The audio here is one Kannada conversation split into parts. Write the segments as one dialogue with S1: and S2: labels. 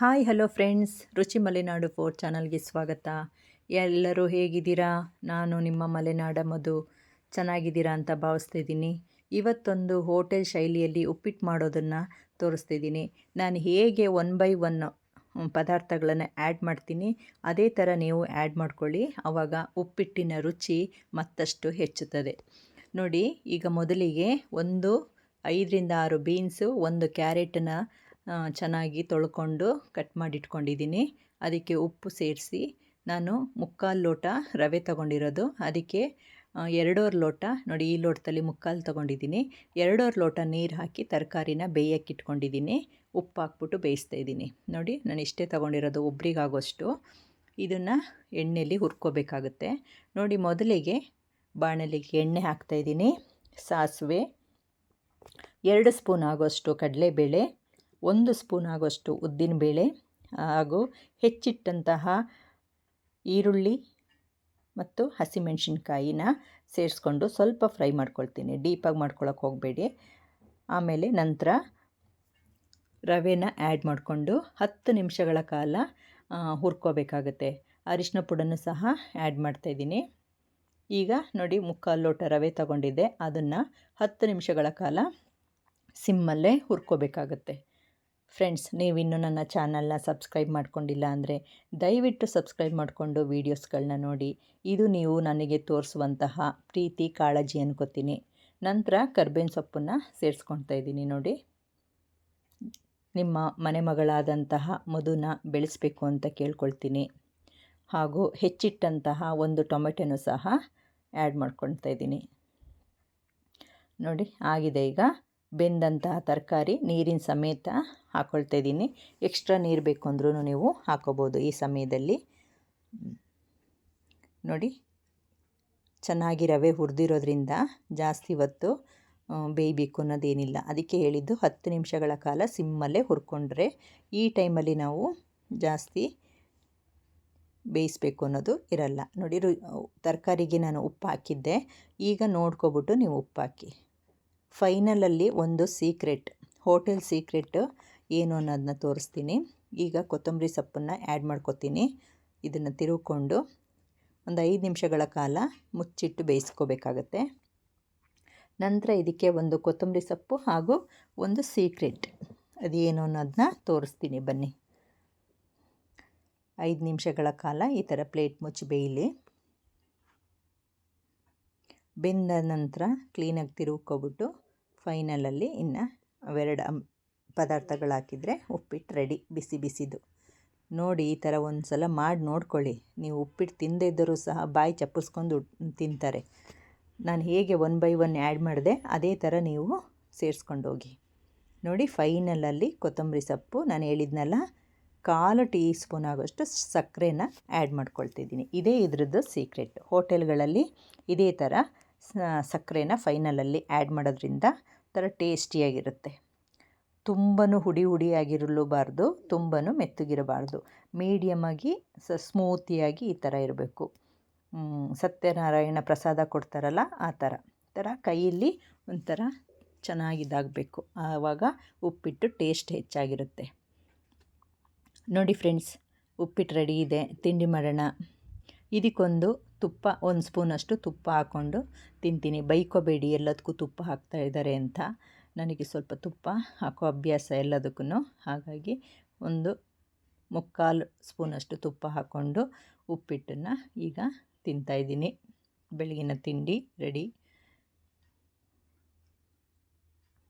S1: ಹಾಯ್ ಹಲೋ ಫ್ರೆಂಡ್ಸ್ ರುಚಿ ಮಲೆನಾಡು ಫೋರ್ ಚಾನಲ್ಗೆ ಸ್ವಾಗತ. ಎಲ್ಲರೂ ಹೇಗಿದ್ದೀರಾ? ನಾನು ನಿಮ್ಮ ಮಲೆನಾಡ ಮಧು. ಚೆನ್ನಾಗಿದ್ದೀರಾ ಅಂತ ಭಾವಿಸ್ತಿದ್ದೀನಿ ಇವತ್ತೊಂದು ಹೋಟೆಲ್ ಶೈಲಿಯಲ್ಲಿ ಉಪ್ಪಿಟ್ಟು ಮಾಡೋದನ್ನು ತೋರಿಸ್ತಿದ್ದೀನಿ ನಾನು ಹೇಗೆ ಒನ್ ಬೈ ಒನ್ ಪದಾರ್ಥಗಳನ್ನು ಆ್ಯಡ್ ಮಾಡ್ತೀನಿ, ಅದೇ ಥರ ನೀವು ಆ್ಯಡ್ ಮಾಡ್ಕೊಳ್ಳಿ. ಆವಾಗ ಉಪ್ಪಿಟ್ಟಿನ ರುಚಿ ಮತ್ತಷ್ಟು ಹೆಚ್ಚುತ್ತದೆ. ನೋಡಿ, ಈಗ ಮೊದಲಿಗೆ ಒಂದು ಐದರಿಂದ ಆರು ಬೀನ್ಸು ಒಂದು ಕ್ಯಾರೆಟನ್ನ ಚೆನ್ನಾಗಿ ತೊಳ್ಕೊಂಡು ಕಟ್ ಮಾಡಿಟ್ಕೊಂಡಿದ್ದೀನಿ. ಅದಕ್ಕೆ ಉಪ್ಪು ಸೇರಿಸಿ ನಾನು ಮುಕ್ಕಾಲು ಲೋಟ ರವೆ ತಗೊಂಡಿರೋದು. ಅದಕ್ಕೆ ಎರಡೂವರೆ ಲೋಟ, ನೋಡಿ ಈ ಲೋಟದಲ್ಲಿ ಮುಕ್ಕಾಲು ತೊಗೊಂಡಿದ್ದೀನಿ. ಎರಡೂವರೆ ಲೋಟ ನೀರು ಹಾಕಿ ತರಕಾರಿನ ಬೇಯಕ್ಕೆ ಇಟ್ಕೊಂಡಿದ್ದೀನಿ. ಉಪ್ಪು ಹಾಕ್ಬಿಟ್ಟು ಬೇಯಿಸ್ತಾ ಇದ್ದೀನಿ. ನೋಡಿ, ನಾನು ಇಷ್ಟೇ ತೊಗೊಂಡಿರೋದು ಒಬ್ರಿಗಾಗೋಷ್ಟು. ಇದನ್ನು ಎಣ್ಣೆಯಲ್ಲಿ ಹುರ್ಕೋಬೇಕಾಗುತ್ತೆ. ನೋಡಿ, ಮೊದಲಿಗೆ ಬಾಣಲಿಗೆ ಎಣ್ಣೆ ಹಾಕ್ತಾಯಿದ್ದೀನಿ ಸಾಸಿವೆ, ಎರಡು ಸ್ಪೂನ್ ಆಗೋಷ್ಟು ಕಡಲೆಬೇಳೆ ಒಂದು ಸ್ಪೂನ್ ಆಗುವಷ್ಟು ಉದ್ದಿನಬೇಳೆ ಹಾಗೂ ಹೆಚ್ಚಿಟ್ಟಂತಹ ಈರುಳ್ಳಿ ಮತ್ತು ಹಸಿಮೆಣಸಿನ್ಕಾಯಿನ ಸೇರಿಸ್ಕೊಂಡು ಸ್ವಲ್ಪ ಫ್ರೈ ಮಾಡ್ಕೊಳ್ತೀನಿ. ಡೀಪಾಗಿ ಮಾಡ್ಕೊಳಕ್ಕೆ ಹೋಗಬೇಡಿ. ಆಮೇಲೆ ನಂತರ ರವೆನ ಆ್ಯಡ್ ಮಾಡಿಕೊಂಡು ಹತ್ತು ನಿಮಿಷಗಳ ಕಾಲ ಹುರ್ಕೋಬೇಕಾಗುತ್ತೆ. ಅರಿಶಿನ ಪುಡನ್ನು ಸಹ ಆ್ಯಡ್ ಮಾಡ್ತಾಯಿದ್ದೀನಿ ಈಗ ನೋಡಿ ಮುಕ್ಕಾಲು ಲೋಟ ರವೆ ತಗೊಂಡಿದ್ದೆ. ಅದನ್ನು ಹತ್ತು ನಿಮಿಷಗಳ ಕಾಲ ಸಿಮ್ಮಲ್ಲೇ ಹುರ್ಕೋಬೇಕಾಗತ್ತೆ. ಫ್ರೆಂಡ್ಸ್ ನೀವಿನ್ನೂ ನನ್ನ ಚಾನಲ್ನ ಸಬ್ಸ್ಕ್ರೈಬ್ ಮಾಡ್ಕೊಂಡಿಲ್ಲ ಅಂದರೆ ದಯವಿಟ್ಟು ಸಬ್ಸ್ಕ್ರೈಬ್ ಮಾಡಿಕೊಂಡು ವೀಡಿಯೋಸ್ಗಳನ್ನ ನೋಡಿ. ಇದು ನೀವು ನನಗೆ ತೋರಿಸುವಂತಹ ಪ್ರೀತಿ, ಕಾಳಜಿ ಅನ್ಕೋತೀನಿ. ನಂತರ ಕರ್ಬೇವಿನ ಸೊಪ್ಪನ್ನು ಸೇರಿಸ್ಕೊಳ್ತಾ ಇದ್ದೀನಿ ನೋಡಿ. ನಿಮ್ಮ ಮನೆ ಮಗಳಾದಂತಹ ಮಧುನ ಬೆಳೆಸಬೇಕು ಅಂತ ಕೇಳ್ಕೊಳ್ತೀನಿ. ಹಾಗೂ ಹೆಚ್ಚಿಟ್ಟಂತಹ ಒಂದು ಟೊಮೆಟೊನೂ ಸಹ ಆ್ಯಡ್ ಮಾಡ್ಕೊಳ್ತಾ ಇದ್ದೀನಿ. ನೋಡಿ, ಆಗಿದೆ ಈಗ. ಬೆಂದಂತಹ ತರಕಾರಿ ನೀರಿನ ಸಮೇತ ಹಾಕ್ಕೊಳ್ತಾ ಇದ್ದೀನಿ. ಎಕ್ಸ್ಟ್ರಾ ನೀರು ಬೇಕು ಅಂದ್ರೂ ನೀವು ಹಾಕೋಬೋದು ಈ ಸಮಯದಲ್ಲಿ. ನೋಡಿ, ಚೆನ್ನಾಗಿ ರವೆ ಹುರಿದಿರೋದ್ರಿಂದ ಜಾಸ್ತಿ ಹೊತ್ತು ಬೇಯಬೇಕು ಅನ್ನೋದೇನಿಲ್ಲ. ಅದಕ್ಕೆ ಹೇಳಿದ್ದು ಹತ್ತು ನಿಮಿಷಗಳ ಕಾಲ ಸಿಮ್ಮಲ್ಲೇ ಹುರ್ಕೊಂಡ್ರೆ ಈ ಟೈಮಲ್ಲಿ ನಾವು ಜಾಸ್ತಿ ಬೇಯಿಸ್ಬೇಕು ಅನ್ನೋದು ಇರಲ್ಲ. ನೋಡಿ ತರಕಾರಿಗೆ ನಾನು ಉಪ್ಪು ಹಾಕಿದ್ದೆ. ಈಗ ನೋಡ್ಕೊಬಿಟ್ಟು ನೀವು ಉಪ್ಪು ಹಾಕಿ. ಫೈನಲಲ್ಲಿ ಒಂದು ಸೀಕ್ರೆಟ್, ಹೋಟೆಲ್ ಸೀಕ್ರೆಟ್ ಏನು ಅನ್ನೋದನ್ನ ತೋರಿಸ್ತೀನಿ. ಈಗ ಕೊತ್ತಂಬರಿ ಸೊಪ್ಪನ್ನು ಆ್ಯಡ್ ಮಾಡ್ಕೊತೀನಿ. ಇದನ್ನು ತಿರುಗಿಕೊಂಡು ಒಂದು ಐದು ನಿಮಿಷಗಳ ಕಾಲ ಮುಚ್ಚಿಟ್ಟು ಬೇಯಿಸ್ಕೋಬೇಕಾಗತ್ತೆ. ನಂತರ ಇದಕ್ಕೆ ಒಂದು ಕೊತ್ತಂಬರಿ ಸೊಪ್ಪು ಹಾಗೂ ಒಂದು ಸೀಕ್ರೆಟ್. ಅದೇನು ಅನ್ನೋದನ್ನ ತೋರಿಸ್ತೀನಿ ಬನ್ನಿ. ಐದು ನಿಮಿಷಗಳ ಕಾಲ ಈ ಥರ ಪ್ಲೇಟ್ ಮುಚ್ಚಿ ಬೇಯಲಿ. ಬೆಂದ ನಂತರ ಕ್ಲೀನಾಗಿ ತಿರುಗ್ಕೊಬಿಟ್ಟು ಫೈನಲಲ್ಲಿ ಇನ್ನು ಅವೆರಡು ಪದಾರ್ಥಗಳು ಹಾಕಿದರೆ ಉಪ್ಪಿಟ್ಟು ರೆಡಿ ಬಿಸಿ ಬಿಸಿದು. ನೋಡಿ ಈ ಥರ ಒಂದು ಸಲ ಮಾಡಿ ನೋಡ್ಕೊಳ್ಳಿ. ನೀವು ಉಪ್ಪಿಟ್ಟು ತಿಂದೇ ಇದ್ದರೂ ಸಹ ಬಾಯಿ ಚಪ್ಪಿಸ್ಕೊಂಡು ತಿಂತಾರೆ. ನಾನು ಹೇಗೆ ಒನ್ ಬೈ ಒನ್ ಆ್ಯಡ್ ಮಾಡಿದೆ, ಅದೇ ಥರ ನೀವು ಸೇರಿಸ್ಕೊಂಡು ಹೋಗಿ. ನೋಡಿ ಫೈನಲಲ್ಲಿ ಕೊತ್ತಂಬರಿ ಸೊಪ್ಪು, ನಾನು ಹೇಳಿದ್ನಲ್ಲ, ಕಾಲು ಟೀ ಸ್ಪೂನ್ ಆಗೋಷ್ಟು ಸಕ್ಕರೆನ ಆ್ಯಡ್ ಮಾಡ್ಕೊಳ್ತಿದ್ದೀನಿ. ಇದೇ ಇದ್ರದ್ದು ಸೀಕ್ರೆಟ್ ಹೋಟೆಲ್ಗಳಲ್ಲಿ ಇದೇ ಥರ ಸಕ್ಕರೆನ ಫೈನಲಲ್ಲಿ ಆ್ಯಡ್ ಮಾಡೋದ್ರಿಂದ ಒಂಥರ ಟೇಸ್ಟಿಯಾಗಿರುತ್ತೆ. ತುಂಬ ಹುಡಿ ಹುಡಿಯಾಗಿರಲೂಬಾರ್ದು ತುಂಬ ಮೆತ್ತಗಿರಬಾರ್ದು. ಮೀಡಿಯಮಾಗಿ ಸ, ಸ್ಮೂತಿಯಾಗಿ ಈ ಥರ ಇರಬೇಕು. ಸತ್ಯನಾರಾಯಣ ಪ್ರಸಾದ ಕೊಡ್ತಾರಲ್ಲ ಆ ಥರ. ಥರ ಕೈಯಲ್ಲಿ ಒಂಥರ ಚೆನ್ನಾಗಿದಾಗಬೇಕು. ಆವಾಗ ಉಪ್ಪಿಟ್ಟು ಟೇಸ್ಟ್ ಹೆಚ್ಚಾಗಿರುತ್ತೆ. ನೋಡಿ ಫ್ರೆಂಡ್ಸ್, ಉಪ್ಪಿಟ್ಟು ರೆಡಿ ಇದೆ, ತಿಂಡಿ ಮಾಡೋಣ. ಇದಕ್ಕೊಂದು ತುಪ್ಪ, ಒಂದು ಸ್ಪೂನಷ್ಟು ತುಪ್ಪ ಹಾಕ್ಕೊಂಡು ತಿಂತೀನಿ. ಬೈಕೋಬೇಡಿ, ಎಲ್ಲದಕ್ಕೂ ತುಪ್ಪ ಹಾಕ್ತಾ ಇದ್ದಾರೆ ಅಂತ. ನನಗೆ ಸ್ವಲ್ಪ ತುಪ್ಪ ಹಾಕೋ ಅಭ್ಯಾಸ ಎಲ್ಲದಕ್ಕೂ ಹಾಗಾಗಿ ಒಂದು ಮುಕ್ಕಾಲು ಸ್ಪೂನಷ್ಟು ತುಪ್ಪ ಹಾಕ್ಕೊಂಡು ಉಪ್ಪಿಟ್ಟನ್ನು ಈಗ ತಿಂತಾಯಿದ್ದೀನಿ ಬೆಳಗಿನ ತಿಂಡಿ ರೆಡಿ.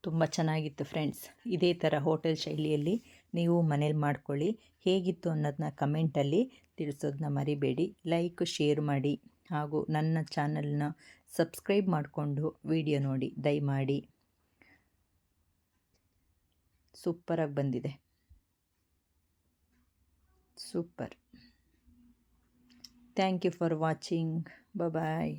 S1: ತುಂಬ ಚೆನ್ನಾಗಿತ್ತು ಫ್ರೆಂಡ್ಸ್. ಇದೇ ಥರ ಹೋಟೆಲ್ ಶೈಲಿಯಲ್ಲಿ ನೀವು ಮನೇಲಿ ಮಾಡ್ಕೊಳ್ಳಿ. ಹೇಗಿತ್ತು ಅನ್ನೋದನ್ನ ಕಮೆಂಟಲ್ಲಿ ತಿಳಿಸೋದನ್ನ ಮರಿಬೇಡಿ. ಲೈಕ್ ಶೇರ್ ಮಾಡಿ ಹಾಗೂ ನನ್ನ ಚಾನಲ್ನ ಸಬ್ಸ್ಕ್ರೈಬ್ ಮಾಡಿಕೊಂಡು ವಿಡಿಯೋ ನೋಡಿ, ದಯಮಾಡಿ. ಸೂಪರಾಗಿ ಬಂದಿದೆ. Super thank you for watching bye